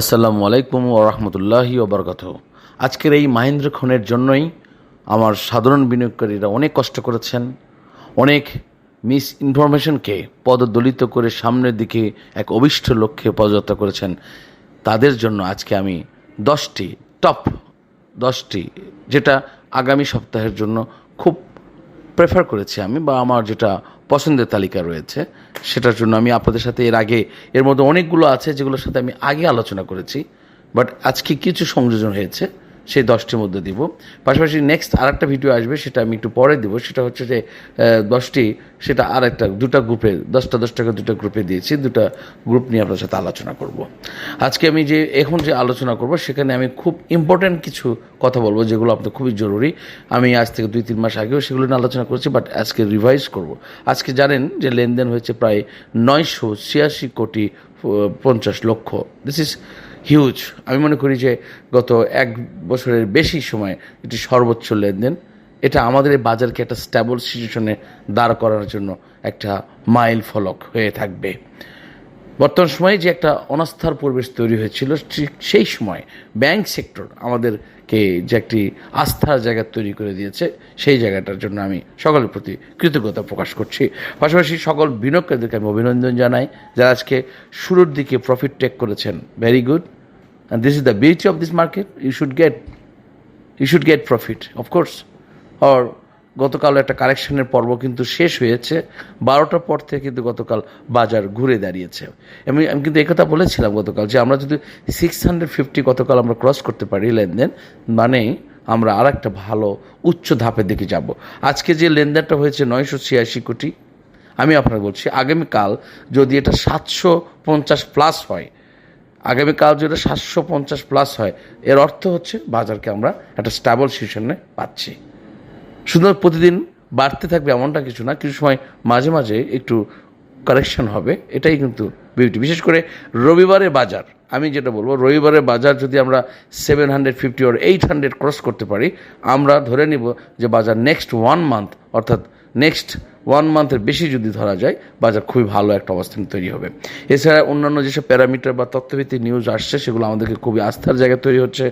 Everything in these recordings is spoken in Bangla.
আসসালামু আলাইকুম ও রহমতুল্লাহি ওবরকাত আজকের এই মাহেন্দ্র খনের জন্যই আমার সাধারণ বিনিয়োগকারীরা অনেক কষ্ট করেছেন, অনেক মিস ইনফরমেশনকে পদদলিত করে সামনের দিকে এক অভিষ্ট লক্ষ্যে পদযাত্রা করেছেন। তাদের জন্য আজকে আমি দশটি টপ দশটি, যেটা আগামী সপ্তাহের জন্য খুব প্রেফার করেছি আমি বা আমার যেটা পছন্দের তালিকা রয়েছে, সেটার জন্য আমি আপনাদের সাথে এর আগে, এর মধ্যে অনেকগুলো আছে যেগুলোর সাথে আমি আগে আলোচনা করেছি বাট আজকে কিছু সংযোজন হয়েছে। সেই দশটির মধ্যে দিব। পাশাপাশি নেক্সট আর একটা ভিডিও আসবে, সেটা আমি একটু পরে দিব। সেটা হচ্ছে যে দশটি, সেটা আর একটা দুটা গ্রুপে দশটা দশ টাকা দুটা গ্রুপে দিয়েছি। দুটা গ্রুপ নিয়ে আপনার সাথে আলোচনা করব। আজকে আমি যে, এখন যে আলোচনা করব, সেখানে আমি খুব ইম্পর্ট্যান্ট কিছু কথা বলব, যেগুলো আপনার খুবই জরুরি। আমি আজ থেকে দুই, তিন মাস আগেও সেগুলো নিয়ে আলোচনা করেছি বাট আজকে রিভাইজ করব। আজকে জানেন যে লেনদেন হয়েছে প্রায় নয়শো ছিয়াশি কোটি পঞ্চাশ লক্ষ। দিস ইজ হিউজ আমি মনে করি যে গত এক বছরের বেশি সময় এটি সর্বোচ্চ লেনদেন। এটা আমাদের এই বাজারকে একটা স্ট্যাবল সিচুয়েশনে দাঁড় করার জন্য একটা মাইল ফলক হয়ে থাকবে। বর্তমান সময়ে যে একটা অনাস্থার পরিবেশ তৈরি হয়েছিল, ঠিক সেই সময় ব্যাংক সেক্টর আমাদেরকে যে একটি আস্থার জায়গা তৈরি করে দিয়েছে, সেই জায়গাটার জন্য আমি সকলের প্রতি কৃতজ্ঞতা প্রকাশ করছি। পাশাপাশি সকল বিনিয়োগকারীদেরকে আমি অভিনন্দন জানাই, যারা আজকে শুরুর দিকে প্রফিট টেক করেছেন। Very good and this is the beauty of this market you should get you should get profit of course আর গতকাল একটা কারেকশনের পর্ব কিন্তু শেষ হয়েছে। বারোটার পর থেকে কিন্তু গতকাল বাজার ঘুরে দাঁড়িয়েছে। আমি আমি কিন্তু একথা বলেছিলাম গতকাল যে আমরা যদি সিক্স হান্ড্রেড ফিফটি গতকাল আমরা ক্রস করতে পারি লেনদেন মানে আমরা আর একটা ভালো উচ্চ ধাপের দিকে যাব। আজকে যে লেনদেনটা হয়েছে নয়শো ছিয়াশি কোটি, আমি আপনাকে বলছি, আগামীকাল যদি এটা সাতশো পঞ্চাশ প্লাস হয়, আগামীকাল যদি সাতশো পঞ্চাশ প্লাস হয়, এর অর্থ হচ্ছে বাজারকে আমরা একটা স্ট্যাবল সিচুয়েশনে পাচ্ছি। শুধু প্রতিদিন বাড়তে থাকবে এমনটা কিছু না, কিছু সময় মাঝে মাঝে একটু কারেকশন হবে, এটাই কিন্তু বিউটি বিশেষ করে রবিবারে বাজার, আমি যেটা বলব, রবিবারে বাজার যদি আমরা seven hundred fifty or eight hundred cross করতে পারি, আমরা ধরে নিব যে বাজার নেক্সট ওয়ান মান্থ অর্থাৎ নেক্সট ওয়ান মান্থের বেশি যদি ধরা যায়, বাজার খুবই ভালো একটা অবস্থান তৈরি হবে। এছাড়া অন্যান্য যেসব প্যারামিটার বা তথ্যভিত্তিক নিউজ আসছে, সেগুলো আমাদেরকে খুবই আস্থার জায়গা তৈরি হচ্ছে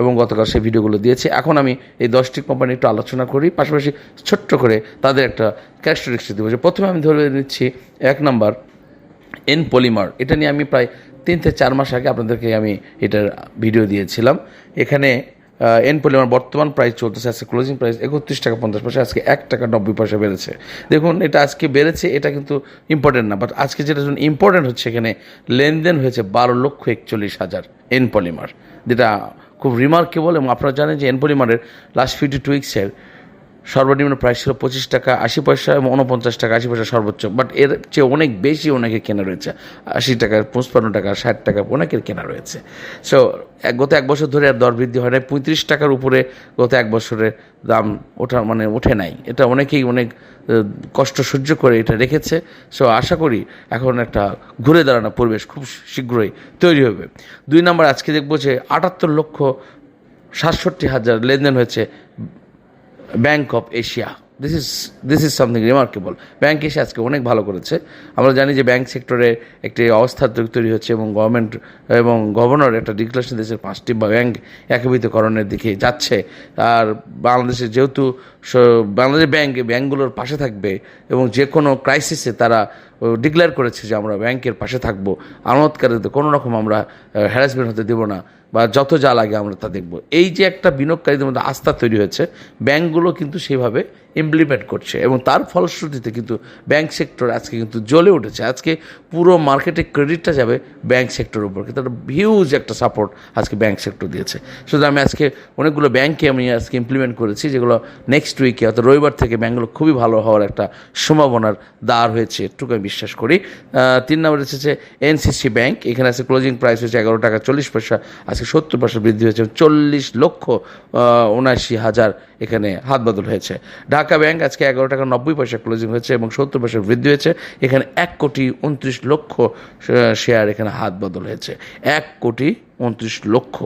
এবং গতকাল সেই ভিডিওগুলো দিয়েছে। এখন আমি এই দশটি কোম্পানি একটু আলোচনা করি, পাশাপাশি ছোট্ট করে তাদের একটা ক্যারেক্টারিস্টিক দেবো। প্রথমে আমি ধরে নিচ্ছি এক নম্বর এন পলিমার এটা নিয়ে আমি প্রায় তিন থেকে চার মাস আগে আপনাদেরকে আমি এটার ভিডিও দিয়েছিলাম। এখানে এন পলিমার বর্তমান প্রাইস চলতেছে, আজকে ক্লোজিং প্রাইস একত্রিশ টাকা পঞ্চাশ পয়সা, আজকে এক টাকা নব্বই পয়সা বেড়েছে। দেখুন, এটা আজকে বেড়েছে, এটা কিন্তু ইম্পর্টেন্ট না বাট আজকে যেটা ইম্পর্টেন্ট হচ্ছে, এখানে লেনদেন হয়েছে বারো লক্ষ একচল্লিশ হাজার এন পলিমার যেটা খুব রিমার্কেবল এবং আপনারা জানেন যে এন পলিমারের লাস্ট ফিফটি টু উইক্সের সর্বনিম্ন প্রাইস ছিল পঁচিশ টাকা আশি পয়সা এবং উনপঞ্চাশ টাকা আশি পয়সা সর্বোচ্চ। বাট এর চেয়ে অনেক বেশি অনেকে কেনা রয়েছে। আশি টাকা, পঁচপান্ন টাকা, ষাট টাকা অনেকের কেনা রয়েছে। সো গত এক বছর ধরে আর দর বৃদ্ধি হয় নাই। পঁয়ত্রিশ টাকার উপরে গত এক বছরের দাম ওঠা মানে ওঠে নাই। এটা অনেকেই অনেক কষ্ট সহ্য করে এটা রেখেছে। সো আশা করি এখন একটা ঘুরে দাঁড়ানো পরিবেশ খুব শীঘ্রই তৈরি হবে। দুই নম্বর, আজকে দেখব যে আটাত্তর লক্ষ সাতষট্টি হাজার লেনদেন হয়েছে bank of Asia this is this is something remarkable Bank Asia আজকে অনেক ভালো করেছে। আমরা জানি যে ব্যাংক সেক্টরে একটি অবস্থা তৈরি হচ্ছে এবং গভর্নমেন্ট এবং গভর্নর একটা ডিক্লারেশন দেশের পাঁচটি ব্যাংক একীভূতকরণের দিকে যাচ্ছে। আর বাংলাদেশে যেহেতু বাংলাদেশ ব্যাংক ব্যাংকগুলোর পাশে থাকবে এবং যে কোনো ক্রাইসিসে তারা ডিক্লেয়ার করেছে যে আমরা ব্যাংকের পাশে থাকব। আমানতকারীদের কোনো রকম আমরা হ্যারাসমেন্ট হতে দেবো না বা যত যা লাগে আমরা তা দেখব। এই যে একটা বিনিয়োগকারীদের মধ্যে আস্থা তৈরি হয়েছে, ব্যাংকগুলো কিন্তু সেইভাবে ইমপ্লিমেন্ট করছে এবং তার ফলশ্রুতিতে কিন্তু ব্যাংক সেক্টর আজকে কিন্তু জ্বলে উঠেছে। আজকে পুরো মার্কেটে ক্রেডিটটা যাবে ব্যাংক সেক্টরের উপর, কিন্তু একটা হিউজ একটা সাপোর্ট আজকে ব্যাংক সেক্টর দিয়েছে। শুধু আমি আজকে অনেকগুলো ব্যাংকে আমি আজকে ইমপ্লিমেন্ট করেছি, যেগুলো নেক্সট উইকে অর্থাৎ রবিবার থেকে ব্যাংকগুলো খুবই ভালো হওয়ার একটা সম্ভাবনার দ্বার হয়েছে। এটুকু আমি বিশ্বাস করি। তিন নম্বর এসেছে এনসিসি ব্যাংক, এখানে আছে ক্লোজিং প্রাইস হয়েছে এগারো টাকা চল্লিশ পয়সা, আজকে সত্তর পয়সা বৃদ্ধি হয়েছে, চল্লিশ লক্ষ উনআশি হাজার এখানে হাত বদল হয়েছে। ঢাকা ব্যাংক আজকে এগারো টাকা নব্বই পয়সা ক্লোজিং হয়েছে এবং সত্তর পয়সা বৃদ্ধি হয়েছে, এখানে এক কোটি উনত্রিশ লক্ষ শেয়ার এখানে হাত বদল হয়েছে। এক কোটি উনত্রিশ lakh.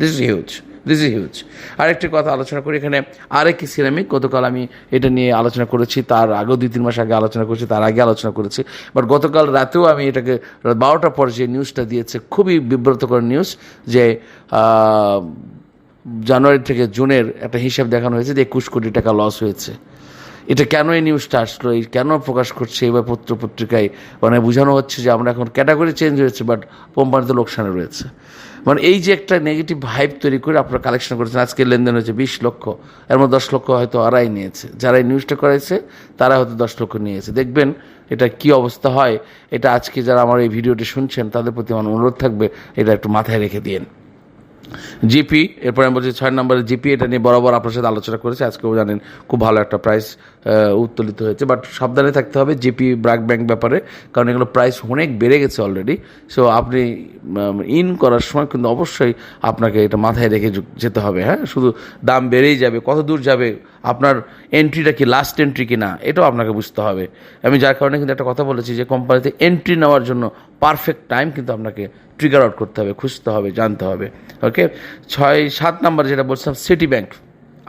This is huge this is huge আরেকটি কথা আলোচনা করি এখানে আরেকটি সিরামিক। গতকাল আমি এটা নিয়ে আলোচনা করেছি, তার আগেও দুই, তিন মাস আগে আলোচনা করেছি, তার আগে আলোচনা করেছি। বাট গতকাল রাতেও আমি এটাকে বারোটা পর যে নিউজটা দিয়েছে, খুবই বিব্রতকর নিউজ যে জানুয়ারি থেকে জুনের একটা হিসাব দেখানো হয়েছে যে একুশ কোটি টাকা লস হয়েছে। এটা কেন এই নিউজটা আসলো? এই কেন প্রকাশ করছে? এবার পত্র পত্রিকায় মানে বোঝানো হচ্ছে যে আমরা এখন ক্যাটাগরি চেঞ্জ হয়েছে বাট কোম্পানিতে লোকসানে রয়েছে। মানে এই যে একটা নেগেটিভ হাইপ তৈরি করে আপনারা কালেকশন করেছেন আজকে লেনদেন হয়েছে বিশ লক্ষ, এর মধ্যে দশ লক্ষ হয়তো আড়াই নিয়েছে। যারা এই নিউজটা করাইছে, তারা হয়তো দশ লক্ষ নিয়েছে। দেখবেন এটা কি অবস্থা হয়, এটা আজকে যারা আমার এই ভিডিওটি শুনছেন, তাদের প্রতি আমার অনুরোধ থাকবে, এটা একটু মাথায় রেখে দিন জিপি, এরপরে আমি বলছি ছয় নম্বরে জিপি, এটা নিয়ে বরাবর আপনার সাথে আলোচনা করেছে। আজকেও জানেন খুব ভালো একটা প্রাইস উত্তোলিত হয়েছে। বাট সাবধানে থাকতে হবে জিপি ব্র্যাক ব্যাংক ব্যাপারে, কারণ এগুলো প্রাইস অনেক বেড়ে গেছে অলরেডি সো আপনি ইন করার সময় কিন্তু অবশ্যই আপনাকে এটা মাথায় রেখে যেতে হবে হ্যাঁ? শুধু দাম বেড়েই যাবে, কত দূর যাবে, আপনার এন্ট্রিটা কি লাস্ট এন্ট্রি কি না এটাও আপনাকে বুঝতে হবে। আমি যার কারণে কিন্তু একটা কথা বলেছি যে কোম্পানিতে এন্ট্রি নেওয়ার জন্য পারফেক্ট টাইম কিন্তু আপনাকে ট্রিগার আউট করতে হবে, খুঁজতে হবে, জানতে হবে। ওকে, ছয় সাত নাম্বার যেটা বলছিলাম সিটি ব্যাংক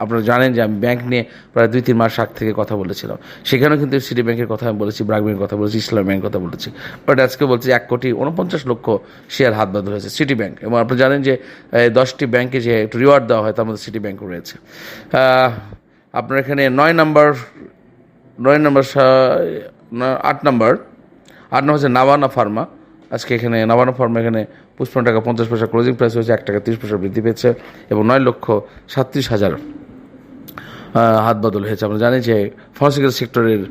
আপনারা জানেন যে আমি ব্যাংক নিয়ে প্রায় দুই, তিন মাস আগ থেকে কথা বলেছিলাম। সেখানেও কিন্তু সিটি ব্যাংকের কথা আমি বলেছি ব্রাক ব্যাংকের কথা বলেছি ইসলাম ব্যাংকের কথা বলেছি। বাট আজকে বলছি এক কোটি উনপঞ্চাশ লক্ষ শেয়ার হাত বাঁধা হয়েছে সিটি ব্যাংক এবং আপনারা জানেন যে দশটি ব্যাংকে যে একটু রিওয়ার্ড দেওয়া হয়, তার মধ্যে সিটি ব্যাংক রয়েছে। আপনার এখানে নয় নাম্বার, নয় নম্বর আট নম্বর আট নম্বর হচ্ছে নাভানা ফার্মা আজকে এখানে নবান্ন ফর্মে এখানে পঁচপন্ন টাকা পঞ্চাশ পয়সা ক্লোজিং প্রাইস হয়েছে, এক টাকা তিরিশ পয়সা বৃদ্ধি পেয়েছে এবং নয় লক্ষ সাতত্রিশ হাজার হাত বদল হয়েছে। আমরা জানি যে ফার্মাসিক্যাল সেক্টরের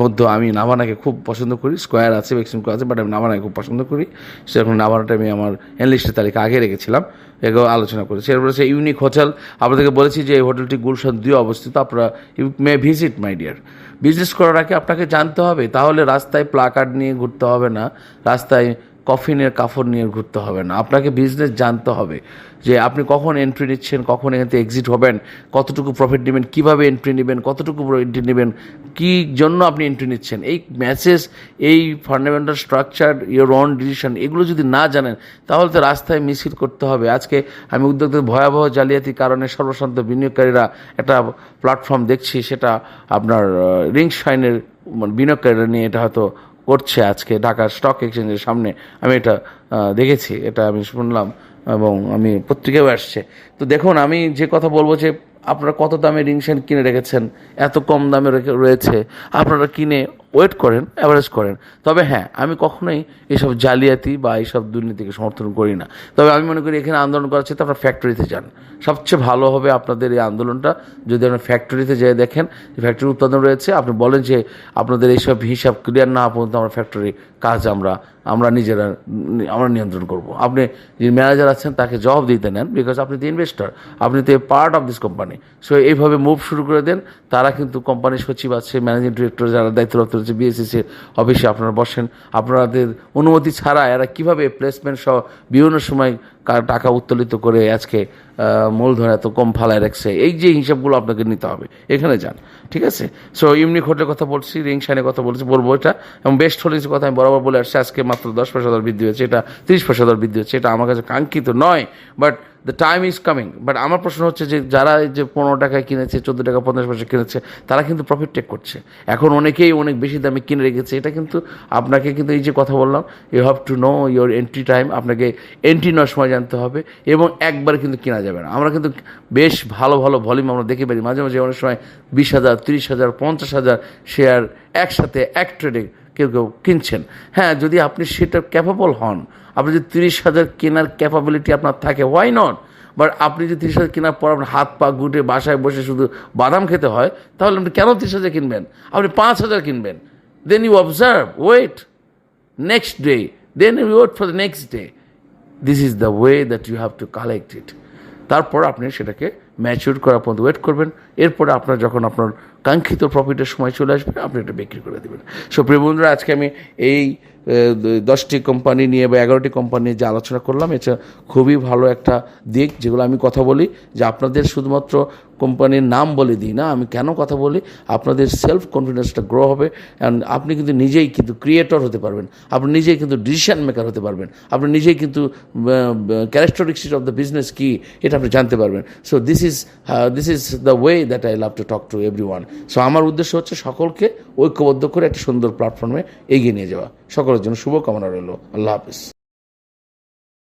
মধ্যে আমি নাভানাকে খুব পছন্দ করি, স্কোয়ার আছে ভ্যাকসিন আছে বাট আমি নাভানাকে খুব পছন্দ করি। সেরকম নাভানাটা আমি আমার এনলিস্টের তালিকা আগে রেখেছিলাম এগুলো আলোচনা করেছি। এরপরে হচ্ছে ইউনিক হোটেল, আপনাদেরকে বলেছি যে এই হোটেলটি গুলশান দিয়ে অবস্থিত, আপনারা you may visit my dear business করার আগে আপনাকে জানতে হবে, তাহলে রাস্তায় প্লাকার্ড নিয়ে ঘুরতে হবে না। রাস্তায় কফিনের কাপড় নিয়ে ঘুরতে হবে না। আপনাকে বিজনেস জানতে হবে যে আপনি কখন এন্ট্রি নিচ্ছেন, কখন এখান থেকে এক্সিট হবেন, কতটুকু প্রফিট নেবেন, কীভাবে এন্ট্রি নেবেন, কতটুকু এন্ট্রি নেবেন, কী জন্য আপনি এন্ট্রি নিচ্ছেন। এই ম্যাসেজ এই fundamental structure your own decision এগুলো যদি না জানেন, তাহলে তো রাস্তায় মিছিল করতে হবে। আজকে আমি উদ্যোক্তাদের ভয়াবহ জালিয়াতির কারণে সর্বশান্ত বিনিয়োগকারীরা একটা প্ল্যাটফর্ম দেখছি, সেটা আপনার রিং শাইনের বিনিয়োগকারীরা নিয়ে এটা হয়তো করছে আজকে ঢাকার স্টক এক্সচেঞ্জের সামনে। আমি এটা দেখেছি, এটা আমি শুনলাম এবং আমি পত্রিকাও আসছে। তো দেখুন, আমি যে কথা বলব যে আপনারা কত দামে রিংশেন কিনে রেখেছেন, এত কম দামে রয়েছে, আপনারা কিনে ওয়েট করেন অ্যাভারেজ করেন। তবে হ্যাঁ আমি কখনোই এসব জালিয়াতি বা এইসব দুর্নীতিকে সমর্থন করি না। তবে আমি মনে করি এখানে আন্দোলন করার চেয়ে আপনার ফ্যাক্টরিতে যান। সবচেয়ে ভালো হবে আপনাদের এই আন্দোলনটা, যদি আপনার ফ্যাক্টরিতে যেয়ে দেখেন যে ফ্যাক্টরি উৎপাদন রয়েছে, আপনি বলেন যে আপনাদের এইসব হিসাব ক্লিয়ার না পর্যন্ত আমরা ফ্যাক্টরি কাজ আমরা আমরা নিজেরা, আমরা নিয়ন্ত্রণ করব। আপনি যে ম্যানেজার আছেন, তাকে জবাব দিতে নেন বিকজ আপনি তো ইনভেস্টর আপনি তো part of this company so এইভাবে মুভ শুরু করে দেন, তারা কিন্তু কোম্পানির সচিব আছে ম্যানেজিং ডিরেক্টর যারা দায়িত্বরত রয়েছে বিএসসি অফিসে আপনারা বসেন। আপনাদের অনুমতি ছাড়া এরা কীভাবে প্লেসমেন্ট সহ বিভিন্ন সময় টাকা উত্তোলিত করে আজকে মূলধন এত কম ফালায় রাখছে, এই যে হিসাবগুলো আপনাকে নিতে হবে, এখানে যান, ঠিক আছে? সো ইউনিক হোটেলের কথা বলছি রিং শাইনের কথা বলছি, বলব এটা, এবং বেস্ট হোটেলের কথা আমি বরাবর বলে আসছি, আজকে মাত্র দশ পয়সা দর বৃদ্ধি হয়েছে, এটা তিরিশ পয়সা দর বৃদ্ধি হচ্ছে এটা আমার কাছে কাঙ্ক্ষিত নয় but the time is coming but আমার প্রশ্ন হচ্ছে যে, যারা এই যে পনেরো টাকায় কিনেছে, চোদ্দ টাকা পঞ্চাশ পয়সা কিনেছে, তারা কিন্তু প্রফিট টেক করছে। এখন অনেকেই অনেক বেশি দামে কিনে রেখেছে, এটা কিন্তু আপনাকে কিন্তু এই যে কথা বললাম you have to know your entry time আপনাকে এন্ট্রি নেওয়ার সময় জানতে হবে, এবং একবার কিন্তু কেনা যাবে না। আমরা কিন্তু বেশ ভালো ভালো ভলিউম আমরা দেখে পারি মাঝে মাঝে অনেক সময় বিশ হাজার, তিরিশ হাজার, পঞ্চাশ হাজার শেয়ার একসাথে, এক ট্রেডে কেউ কেউ কিনছেন। হ্যাঁ যদি আপনি সেটা ক্যাপাবল হন, আপনি যদি তিরিশ হাজার কেনার ক্যাপাবিলিটি আপনার থাকে হোয়াই নট বাট আপনি যদি তিরিশ হাজার কেনার পর আপনার হাত পা গুটে বাসায় বসে শুধু বাদাম খেতে হয়, তাহলে আপনি কেন তিরিশ হাজার কিনবেন? আপনি পাঁচ হাজার কিনবেন। Then you observe wait next day then you wait for the next day this is the way that you have to collect it তারপর আপনি সেটাকে ম্যাচিউর করার পর্যন্ত ওয়েট করবেন। এরপরে আপনার, যখন আপনার কাঙ্ক্ষিত প্রফিটের সময় চলে আসবে, আপনি এটা বিক্রি করে দেবেন। সো প্রিয় বন্ধুরা, আজকে আমি এই দশটি কোম্পানি নিয়ে বা এগারোটি কোম্পানি নিয়ে যে আলোচনা করলাম, এটা খুবই ভালো একটা দিক যেগুলো আমি কথা বলি, যে আপনাদের শুধুমাত্র কোম্পানির নাম বলে দিই না, আমি কেন কথা বলি, আপনাদের সেলফ কনফিডেন্সটা গ্রো হবে অ্যান্ড আপনি কিন্তু নিজেই কিন্তু ক্রিয়েটর হতে পারবেন, আপনি নিজেই কিন্তু ডিসিশন মেকার হতে পারবেন, আপনি নিজেই কিন্তু ক্যারেক্টারিস্টিক অফ দ্য বিজনেস কী, এটা আপনি জানতে পারবেন। So this is this is the way that I love to talk to everyone so আমার উদ্দেশ্য হচ্ছে সকলকে ঐক্যবদ্ধ করে একটা সুন্দর প্ল্যাটফর্মে এগিয়ে নিয়ে যাওয়া। সকলের জন্য শুভকামনা রইল। আল্লাহ হাফিজ।